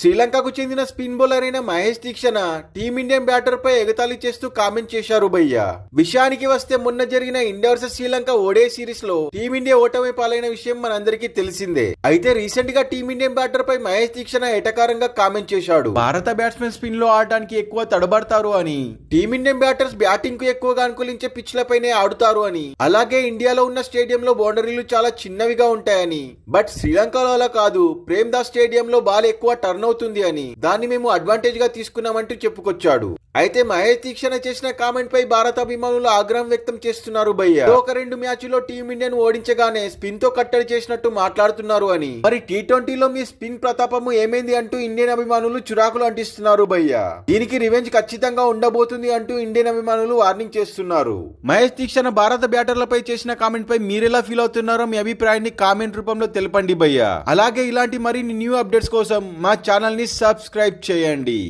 శ్రీలంకకు చెందిన spin bowler అయిన Mahesh దీక్షణ టీమిండియన్ batter పై ఎగతాళి చేస్తూ కామెంట్ చేశారు భయ్య. విషయానికి వస్తే మొన్న జరిగిన ఇండియా వర్సెస్ శ్రీలంక ఓడే సిరీస్లో టీమిండియా ఓటమి పాలైన విషయం మనందరికీ తెలిసిందే. అయితే రీసెంట్గా టీమిండియన్ బ్యాటర్ పై మహేష్ దీక్షణ ఎటకారంగా కామెంట్ చేశాడు. భారత బ్యాట్స్మెన్ స్పిన్లో ఆడటానికి ఎక్కువ తడబడతారు అని. టీమిండియన్ బ్యాటర్స్ బ్యాటింగ్కు ఎక్కువగా అనుకూలించే పిచ్లపైనే ఆడుతారు అని. అలాగే ఇండియాలో ఉన్న స్టేడియంలో బౌండరీలు చాలా చిన్నవిగా ఉంటాయని. బట్ శ్రీలంకలో అలా కాదు. ప్రేమ్ దాస్ స్టేడియంలో బాల్ ఎక్కువ టర్న్ అవుతుంది అని దాన్ని మేము అడ్వాంటేజ్గా తీసుకున్నామంటూ చెప్పుకొచ్చాడు. అయితే మహేష్ దీక్షణ చేసిన కామెంట్ పై భారత అభిమానులు ఆగ్రహం వ్యక్తం చేస్తున్నారు భయ్య. ఒక రెండు మ్యాచ్లో టీమిండియాను ఓడించగానే స్పిన్తో కట్టడి చేసినట్టు మాట్లాడుతున్నారు అని. మరి టీ ట్వంటీలో మీ స్పిన్ ప్రతాపము ఏమైంది అంటూ ఇండియన్ అభిమానులు చురాకులు అంటిస్తున్నారు భయ్య. దీనికి రివెంజ్ ఖచ్చితంగా ఉండబోతుంది అంటూ ఇండియన్ అభిమానులు వార్నింగ్ చేస్తున్నారు. మహేష్ దీక్షణ భారత బ్యాటర్లపై చేసిన కామెంట్ పై మీరెలా ఫీల్ అవుతున్నారో మీ అభిప్రాయాన్ని కామెంట్ రూపంలో తెలపండి భయ్య. అలాగే ఇలాంటి మరిన్ని న్యూ అప్డేట్స్ కోసం మా ఛానల్ని సబ్స్క్రైబ్ చేయండి.